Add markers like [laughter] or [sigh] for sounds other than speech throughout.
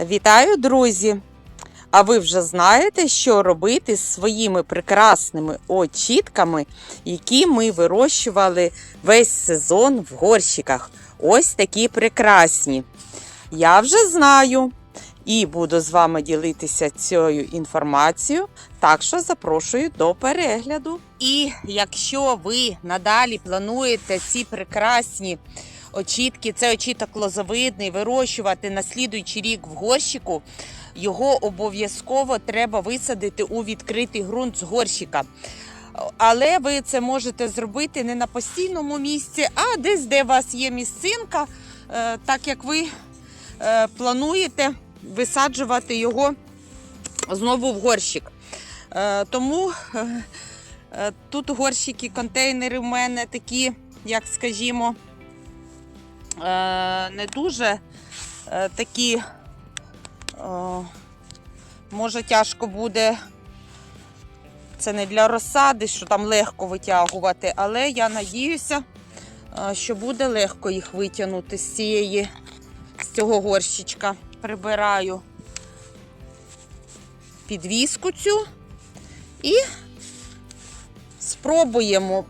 Вітаю, друзі! А ви вже знаєте, що робити з своїми прекрасними очітками, які ми вирощували весь сезон в горщиках. Ось такі прекрасні. Я вже знаю і буду з вами ділитися цією інформацією, так що запрошую до перегляду. І якщо ви надалі плануєте ці прекрасні очітки, це очіток лозовидний, вирощувати на слідуючий рік в горщику, його обов'язково треба висадити у відкритий ґрунт з горщика. Але ви це можете зробити не на постійному місці, а десь, де у вас є місцинка, е, так як ви е, плануєте висаджувати його знову в горщик. Е, Тому тут горщики, контейнери в мене такі, як скажімо, не дуже е, такі, е, може, тяжко буде. Це не для розсади, що там легко витягувати, але я надіюся, е, що буде легко їх витягнути з цієї, з цього горщичка. Прибираю підвіску цю і спробуємо.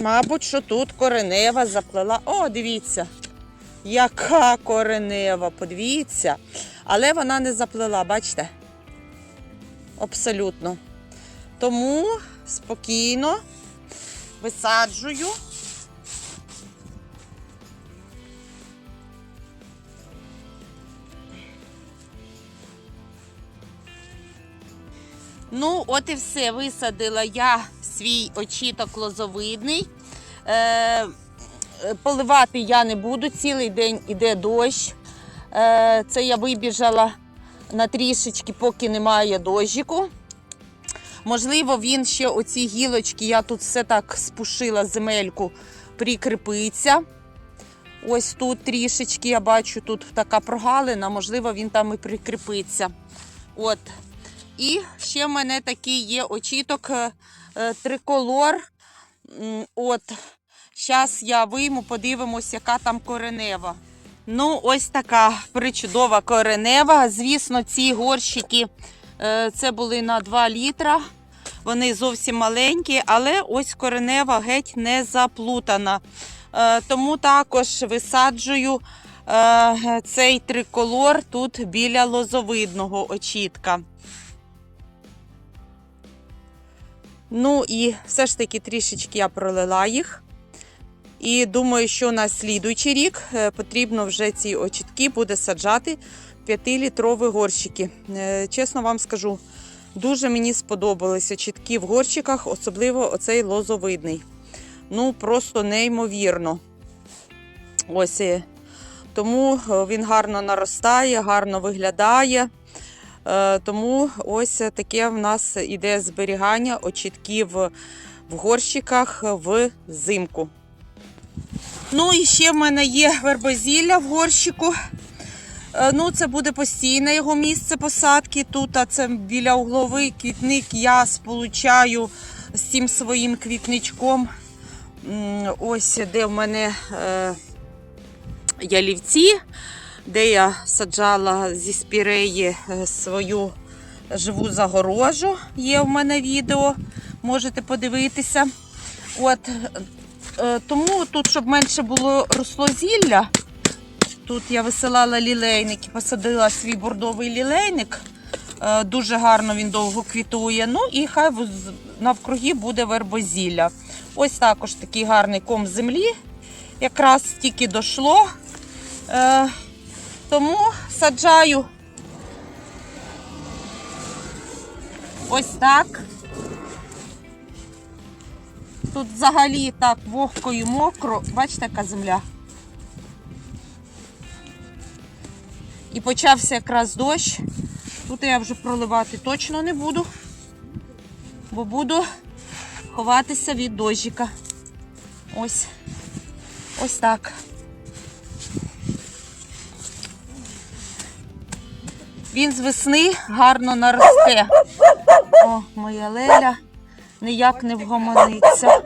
Мабуть, що тут коренева заплела. О, дивіться, яка коренева, подивіться. Але вона не заплела, бачите? Абсолютно. Тому спокійно висаджую. Ну, от і все. Висадила я свій очіток лозовидний. Е, поливати я не буду, цілий день іде дощ. Е, це я вибіжала на трішечки, поки немає дощику. Можливо, він ще оці гілочки, я тут все так спушила земельку, прикріпиться. Ось тут трішечки, я бачу, тут така прогалина, можливо, він там і прикріпиться. От. І ще в мене такий є очіток е, е, триколор. От. Зараз я вийму, подивимось, яка там коренева. Ну, ось така причудова коренева. Звісно, ці горщики е, це були на 2 літра. Вони зовсім маленькі, але ось коренева геть не заплутана. Е, Тому також висаджую е, цей триколор тут біля лозовидного очітка. Ну і все ж таки трішечки я пролила їх. І думаю, що на слідуючий рік е, потрібно вже ці очітки буде саджати 5-літрові горщики. Е, Чесно вам скажу, дуже мені сподобалися очітки в горщиках, особливо оцей лозовидний. Ну, просто неймовірно. Ось. е, Тому він гарно наростає, гарно виглядає. Е, Тому ось таке в нас іде зберігання очітків в горщиках взимку. Ну і ще в мене є вербозілля в горщику. Е, Ну, це буде постійне його місце посадки. Тут а це біля угловий квітник я сполучаю з цим своїм квітничком. Ось де в мене е, ялівці, де я саджала зі спіреї е, свою живу загорожу. Є в мене відео, можете подивитися. От, е, тому тут, щоб менше було росло зілля, тут я висилала лілейник і посадила свій бордовий лілейник. Е, Дуже гарно він довго квітує. Ну і хай навкруги буде вербозілля. Ось також такий гарний ком землі. Якраз тільки дошло. Тому саджаю ось так. Тут взагалі так вогко і мокро. Бачите, яка земля. І почався якраз дощ. Тут я вже проливати точно не буду, бо буду ховатися від дощика. Ось. Ось так. Він з весни гарно наросте. О, моя леля ніяк не вгомониться.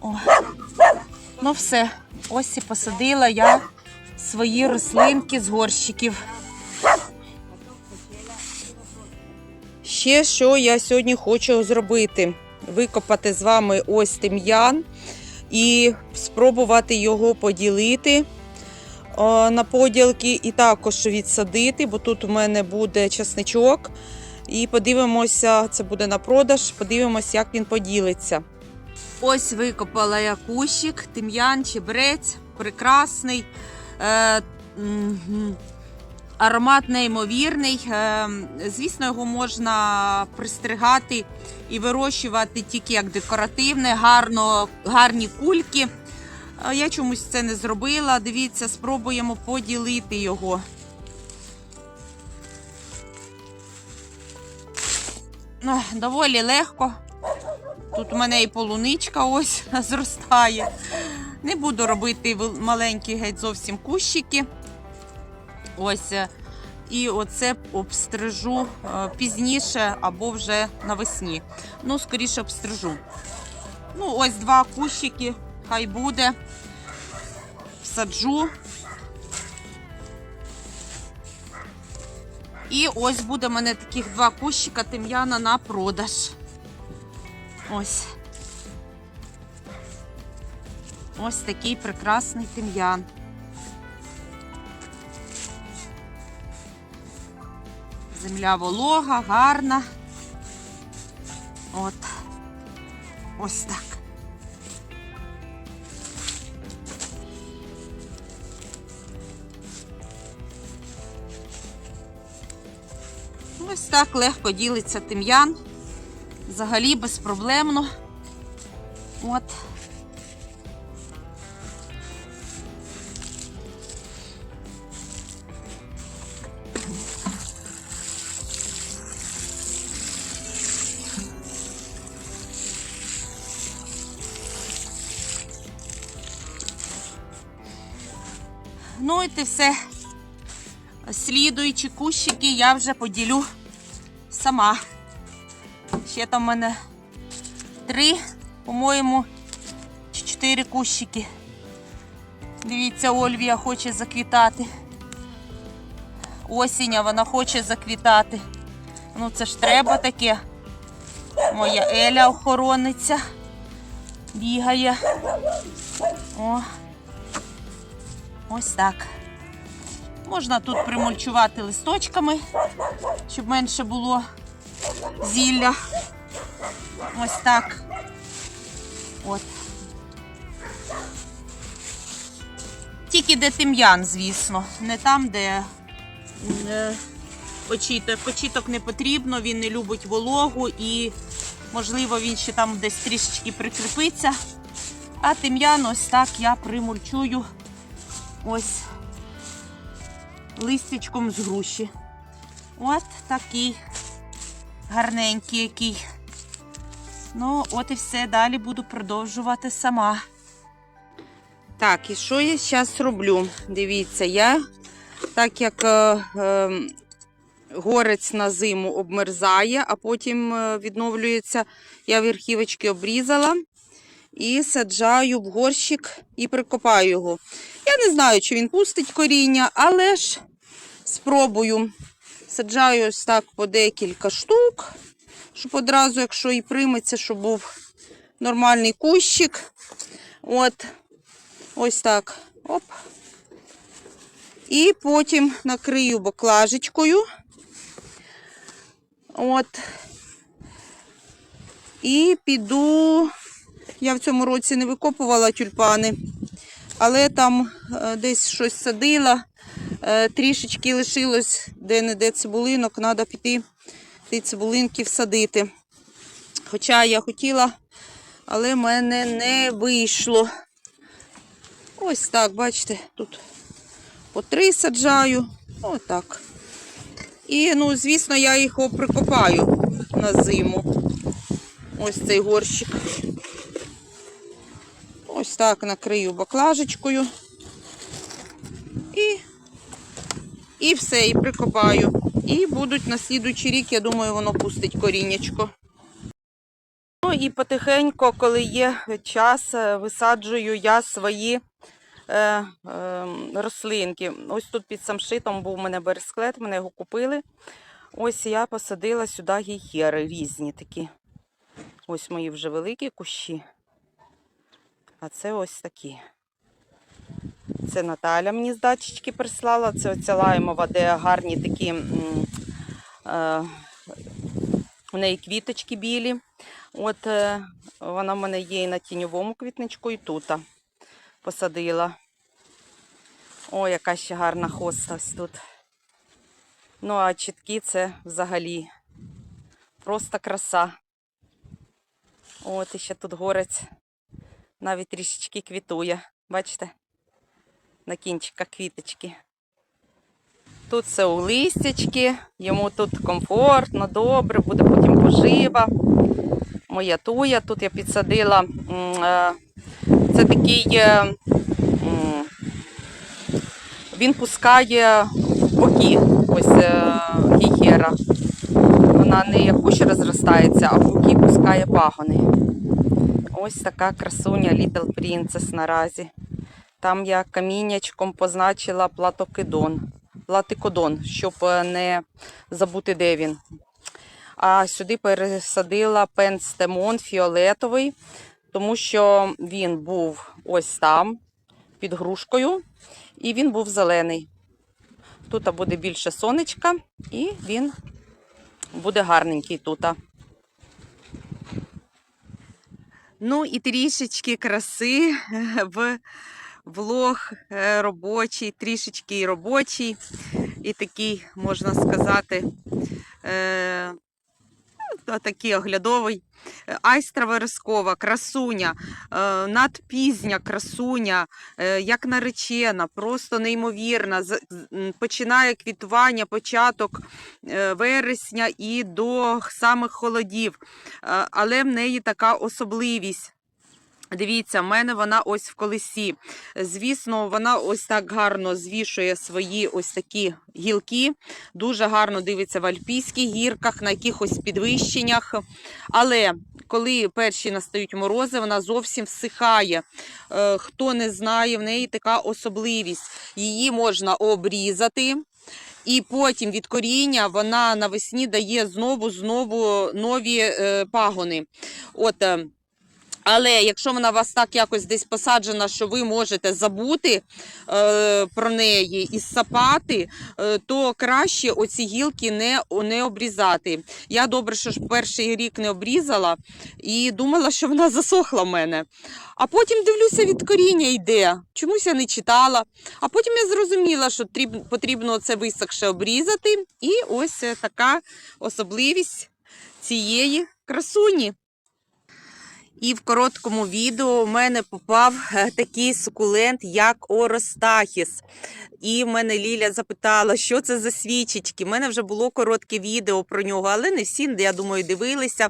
О. Ну, все, ось і посадила я свої рослинки з горщиків. Ще що я сьогодні хочу зробити: викопати з вами ось тим'ян і спробувати його поділити на поділки і також відсадити, бо тут у мене буде часничок. І подивимося, це буде на продаж, подивимося, як він поділиться. Ось викопала я кущик, тим'ян, чебрець, прекрасний. Е, аромат неймовірний. Е, звісно, його можна пристригати і вирощувати тільки як декоративне, гарно, гарні кульки. Я чомусь це не зробила. Дивіться, спробуємо поділити його. Ну, Доволі легко. Тут у мене і полуничка ось [laughs] зростає. Не буду робити маленькі геть зовсім кущики. Ось. е, І оце обстрижу е, пізніше або вже навесні. Ну, скоріше обстрижу. Ну, ось два кущики, хай буде. Всаджу. І ось буде в мене таких два кущика тим'яна на продаж. Ось. Ось такий прекрасний тим'ян. Земля волога, гарна. От. Ось так. Так легко ділиться тим'ян. Взагалі безпроблемно. От. Ну і те все. Слідуючі кущики я вже поділю сама. Ще там в мене три, по-моєму, чи чотири кущики. Дивіться, Ольвія хоче заквітати. Осіння вона хоче заквітати. Ну це ж треба таке. Моя Еля охорониця. Бігає. О. Ось так. Можна тут примульчувати листочками, щоб менше було зілля. Ось так. От. Тільки де тим'ян, звісно, не там, де е, почіток. Почіток не потрібно, він не любить вологу і, можливо, він ще там десь трішечки прикріпиться. А тим'ян ось так я примульчую ось листячком з груші. От такий гарненький який. Ну, от і все. Далі буду продовжувати сама. Так, і що я зараз роблю? Дивіться, я, так як е, е, горець на зиму обмерзає, а потім е, відновлюється, я верхівочки обрізала і саджаю в горщик і прикопаю його. Я не знаю, чи він пустить коріння, але ж спробую. Саджаю ось так по декілька штук, щоб одразу, якщо і прийметься, щоб був нормальний кущик. От, ось так. Оп. І потім накрию баклажечкою. От. І піду. Я в цьому році не викопувала тюльпани, але там е, десь щось садила. Е, трішечки лишилось де-не-де цибулинок, треба піти ті цибулинки всадити. Хоча я хотіла, але в мене не вийшло. Ось так, бачите, тут по три саджаю. Отак. І, ну, звісно, я їх прикопаю на зиму. Ось цей горщик. Ось так накрию баклажечкою. І, і все, і прикопаю. І будуть на слідуючий рік, я думаю, воно пустить коріннячко. Ну і потихеньку, коли є час, е, висаджую я свої е, е, рослинки. Ось тут під самшитом був у мене бересклет, мене його купили. Ось я посадила сюди гейхери різні такі. Ось мої вже великі кущі. А це ось такі. Це Наталя мені з дачечки прислала. Це оця лаймова, де гарні такі. е, у неї квіточки білі. От е, вона в мене є і на тіньовому квітничку, і тут посадила. О, яка ще гарна хоста ось тут. Ну, а чіткі це взагалі просто краса. От і ще тут горець навіть трішечки квітує. Бачите? На кінчиках квіточки. Тут все у листячки, йому тут комфортно, добре, буде потім пожива. Моя туя. Тут я підсадила. е, Це такий. е, Він пускає боки. Ось е, гіхера. Вона не як кущ розростається, а в боки пускає пагони. Ось така красуня Little Princess наразі. Там я каміннячком позначила платокидон. Платикодон, щоб е, не забути, де він. А сюди пересадила пенстемон фіолетовий, тому що він був ось там, під грушкою, і він був зелений. Тут буде більше сонечка, і він буде гарненький тут. Ну і трішечки краси [laughs] в влог е, робочий, трішечки робочий, і такий, можна сказати, е, такий оглядовий. Е, Айстра верескова, красуня, надпізня красуня, як наречена, просто неймовірна. Починає квітування, початок вересня і до самих холодів. Але в неї така особливість. Дивіться, в мене вона ось в колесі. Звісно, вона ось так гарно звішує свої ось такі гілки. Дуже гарно дивиться в альпійських гірках, на якихось підвищеннях. Але коли перші настають морози, вона зовсім всихає. Е, Хто не знає, в неї така особливість. Її можна обрізати. І потім від коріння вона навесні дає знову знову нові е, пагони. От, е, але якщо вона вас так якось десь посаджена, що ви можете забути е, про неї і сапати, е, то краще оці гілки не, не обрізати. Я добре, що ж перший рік не обрізала і думала, що вона засохла в мене. А потім дивлюся, від коріння йде. Чомусь я не читала. А потім я зрозуміла, що тріб- потрібно це висохше обрізати. І ось е, така особливість цієї красуні. І в короткому відео в мене попав е, такий сукулент, як Оростахіс. І в мене Ліля запитала, що це за свічечки. У мене вже було коротке відео про нього, але не всі, я думаю, дивилися.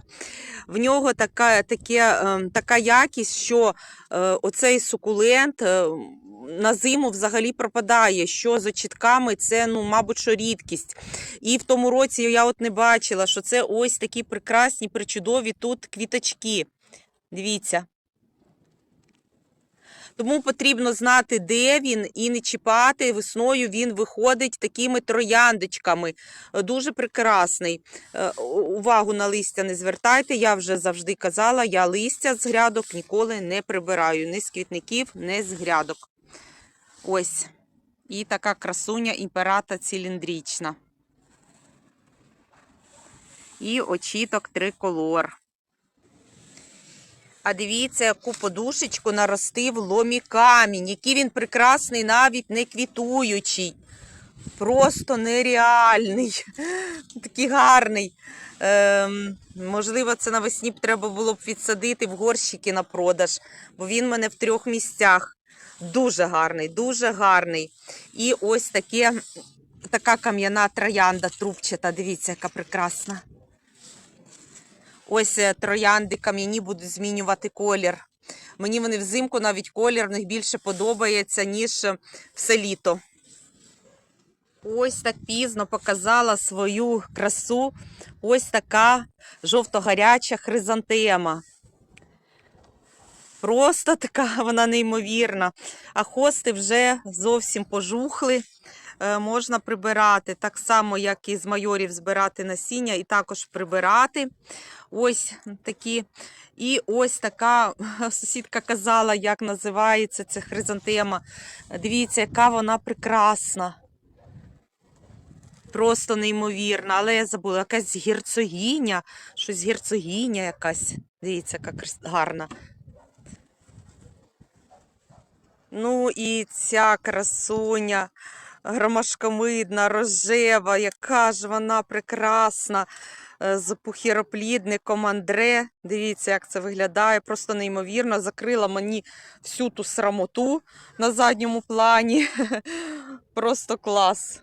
В нього така, таке, е, така якість, що е, оцей сукулент. На зиму взагалі пропадає, що з очітками це, ну, мабуть, що рідкість. І в тому році я от не бачила, що це ось такі прекрасні, причудові тут квіточки. Дивіться. Тому потрібно знати, де він, і не чіпати. Весною він виходить такими трояндочками. Дуже прекрасний. Е, Увагу на листя не звертайте. Я вже завжди казала, я листя з грядок ніколи не прибираю. Ні з квітників, ні з грядок. Ось. І така красуня імперата циліндрічна. І очіток триколор. А дивіться, яку подушечку наростив ломі камінь, який він прекрасний, навіть не квітуючий. Просто нереальний. [laughs] Такий гарний. Ем, можливо, це навесні б треба було б відсадити в горщики на продаж, бо він в мене в трьох місцях. Дуже гарний, дуже гарний. І ось таке, така кам'яна троянда трубчата. Дивіться, яка прекрасна. Ось е, троянди кам'яні будуть змінювати колір. Мені вони взимку навіть колір в них більше подобається, ніж е, все літо. Ось так пізно показала свою красу. Ось така жовто-гаряча хризантема. Просто така [laughs] вона неймовірна. А хости вже зовсім пожухли. Е, Можна прибирати так само, як і з майорів збирати насіння, і також прибирати. Ось такі. І ось така [laughs] сусідка казала, як називається ця хризантема. Дивіться, яка вона прекрасна. Просто неймовірна. Але я забула, якась герцогиня, щось герцогиня якась. Дивіться, яка гарна. Ну і ця красуня громашкомидна, рожева, яка ж вона прекрасна е, з пухіроплідником Андре. Дивіться, як це виглядає. Просто неймовірно. Закрила мені всю ту срамоту на задньому плані. [laughs] Просто клас.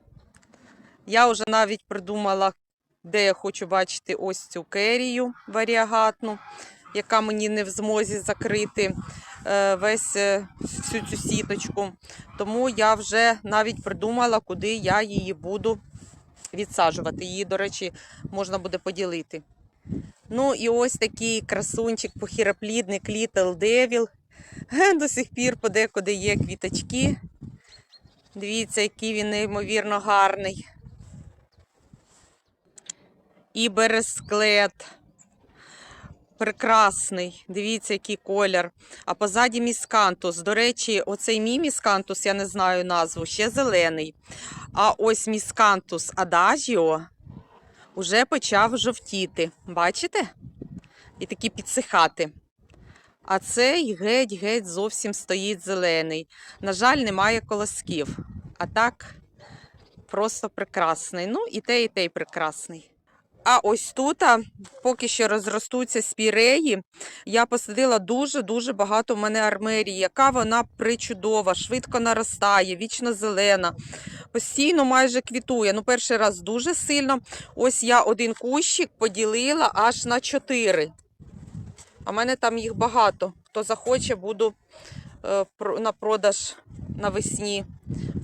Я вже навіть придумала, де я хочу бачити ось цю керію варіагатну, яка мені не в змозі закрити весь е, всю цю сіточку. Тому я вже навіть придумала, куди я її буду відсаджувати. Її, до речі, можна буде поділити. Ну і ось такий красунчик похіроплідник Little Devil. До сих пір подекуди є квіточки. Дивіться, який він неймовірно гарний. І бересклет. Прекрасний. Дивіться, який колір. А позаді міскантус. До речі, оцей мій міскантус, я не знаю назву, ще зелений. А ось міскантус Адажіо вже почав жовтіти. Бачите? І такі підсихати. А цей геть-геть зовсім стоїть зелений. На жаль, немає колосків. А так просто прекрасний. Ну, і те, і той прекрасний. А ось тут, поки що розростуться спіреї, я посадила дуже-дуже багато в мене армерії, яка вона причудова, швидко наростає, вічно зелена, постійно майже квітує. Ну, перший раз дуже сильно. Ось я один кущик поділила аж на чотири. А в мене там їх багато. Хто захоче, буду е, на продаж навесні.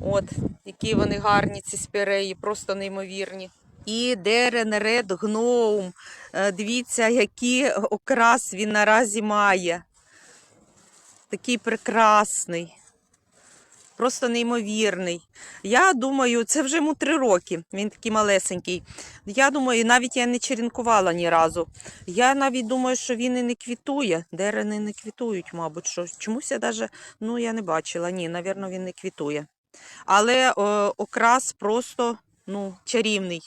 От, які вони гарні, ці спіреї, просто неймовірні. І Дерен Ред Гноум. Е, Дивіться, який окрас він наразі має. Такий прекрасний. Просто неймовірний. Я думаю, це вже йому три роки. Він такий малесенький. Я думаю, навіть я не черенкувала ні разу. Я навіть думаю, що він і не квітує. Дерени не квітують, мабуть. Що. Чомусь я даже, ну, я не бачила. Ні, навірно, він не квітує. Але е, окрас просто ну, чарівний.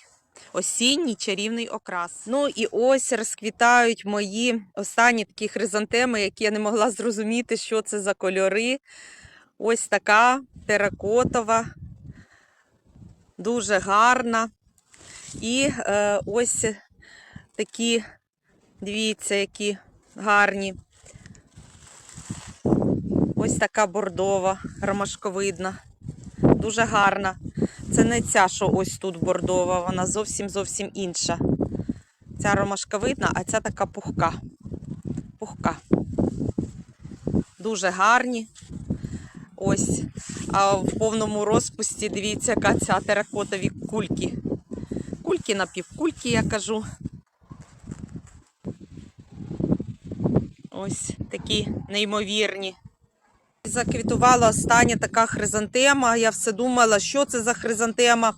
Осінній чарівний окрас. Ну і ось розквітають мої останні такі хризантеми, які я не могла зрозуміти, що це за кольори. Ось така теракотова, дуже гарна. І е, ось такі, дивіться, які гарні. Ось така бордова, ромашковидна. Дуже гарна. Це не ця, що ось тут бордова, вона зовсім зовсім інша. Ця ромашковидна, а ця така пухка. Пухка. Дуже гарні. Ось. А в повному розпусті дивіться, яка ця теракотові кульки. Кульки напівкульки, я кажу. Ось такі неймовірні. Заквітувала остання така хризантема. Я все думала, що це за хризантема.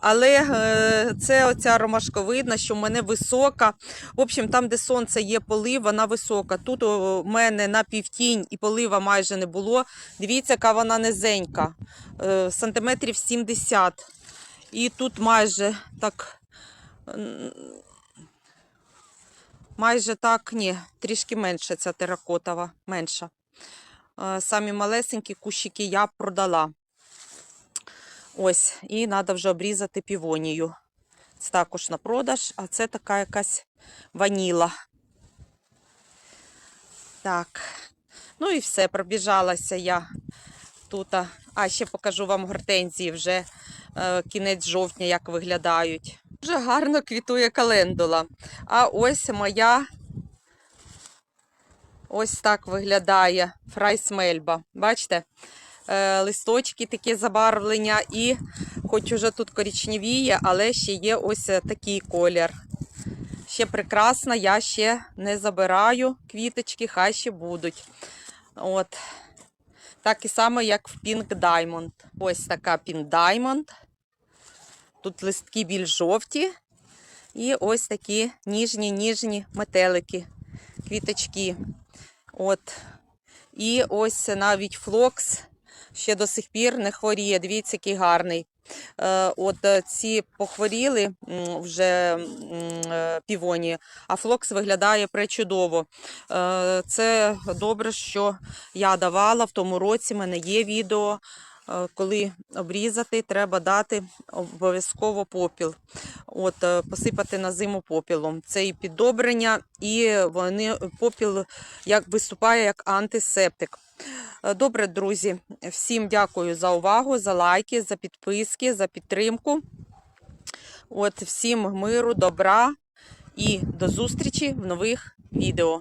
Але е, це оця ромашковидна, що в мене висока. В общем, там, де сонце є полив, вона висока. Тут у мене на півтінь і полива майже не було. Дивіться, яка вона низенька, е, сантиметрів 70. І тут майже так. Майже так, ні, трішки менше ця теракотова, менша. Самі малесенькі кущики я продала. Ось, і треба вже обрізати півонію. Це також на продаж, а це така якась ваніла. Так. Ну і все, пробіжалася я тут. А ще покажу вам гортензії вже е, кінець жовтня, як виглядають. Дуже гарно квітує календула. А ось моя ось так виглядає фрайсмельба. Бачите? Е, листочки такі забарвлення, і хоч уже тут коричневіє, але ще є ось е, такий колір. Ще прекрасна, я ще не забираю квіточки, хай ще будуть. От. Так і само, як в Pink Diamond. Ось така Pink Diamond. Тут листки більш жовті. І ось такі ніжні, ніжні метелики, квіточки. От. І ось навіть флокс ще до сих пір не хворіє. Дивіться, який гарний. Е, От е, ці похворіли вже е, півоні, а флокс виглядає пречудово. Це добре, що я давала в тому році. в мене є відео. Е, Коли обрізати, треба дати обов'язково попіл. От, е, посипати на зиму попілом. Це і піддобрення, і вони попіл як виступає як антисептик. Е, Добре, друзі, всім дякую за увагу, за лайки, за підписки, за підтримку. От всім миру, добра і до зустрічі в нових відео.